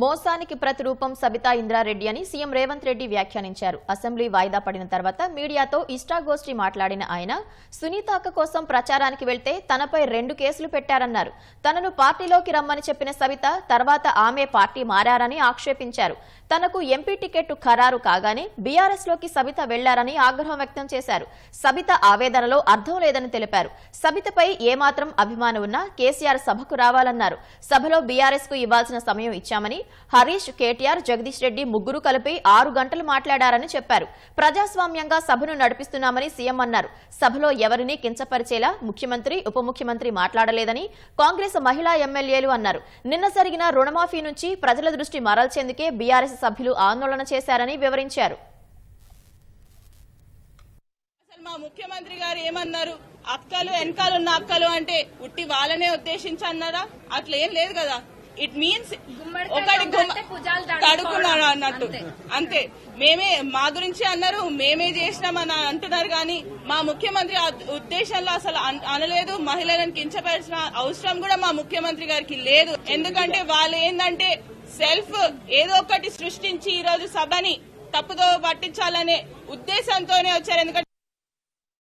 మోసానికి ప్రతిరూపం సబితా ఇంద్రారెడ్డి అని సీఎం రేవంత్ రెడ్డి వ్యాఖ్యానించారు. అసెంబ్లీ వాయిదా పడిన తర్వాత మీడియాతో ఇష్టాగోష్ఠి మాట్లాడిన ఆయన సునీత అక్క కోసం ప్రచారానికి వెళ్తే తనపై రెండు కేసులు పెట్టారన్నారు. తనను పార్టీలోకి రమ్మని చెప్పిన సబిత తర్వాత ఆమె పార్టీ మారారని ఆక్షేపించారు. తనకు ఎంపీ టికెట్ ఖరారు కాగానే బీఆర్ఎస్లోకి సబిత వెళ్ళారని ఆగ్రహం వ్యక్తం చేశారు. సబిత ఆవేదనలో అర్థం లేదని తెలిపారు. సబితపై ఏమాత్రం అభిమానం ఉన్నా కేసీఆర్ సభకు రావాలన్నారు. సభలో బీఆర్ఎస్కు ఇవ్వాల్సిన సమయం ఇచ్చామని హరీష్ కేటీఆర్ జగదీష్ రెడ్డి ముగ్గురు కలిపి ఆరు గంటలు మాట్లాడారని చెప్పారు. ప్రజాస్వామ్యంగా సభను నడిపిస్తున్నామని సీఎం అన్నారు. సభలో ఎవరిని కించపరిచేలా ముఖ్యమంత్రి ఉప ముఖ్యమంత్రి మాట్లాడలేదని కాంగ్రెస్ మహిళా ఎమ్మెల్యేలు అన్నారు. నిన్న జరిగిన రుణమాఫీ నుంచి ప్రజల దృష్టి మరల్చేందుకే బీఆర్ఎస్ సభ్యులు ఆందోళన చేశారని వివరించారు. మా ముఖ్యమంత్రి గారు ఏమన్నారు? అక్కలు వెనకాల ఉన్న అక్కలు అంటే ఉట్టి వాళ్ళనే ఉద్దేశించి అన్నారా అట్లా ఏం లేదు కదా. ఇట్ మీన్స్ ఒకటి. కడుక్కున్నాడు అన్నట్టు. అంతే. మేమే మా గురించి అన్నారు మేమే చేసినామని అంటున్నారు కానీ మా ముఖ్యమంత్రి ఆ ఉద్దేశంలో అసలు అన్- అనలేదు. మహిళలను కించపరిచిన అవసరం కూడా మా ముఖ్యమంత్రి గారికి లేదు. ఎందుకంటే వాళ్ళు ఏంటంటే సెల్ఫ్ ఏదో ఒకటి సృష్టించి ఈ రోజు సభని తప్పుదో పట్టించాలనే ఉద్దేశంతోనే వచ్చారు. ఎందుకంటే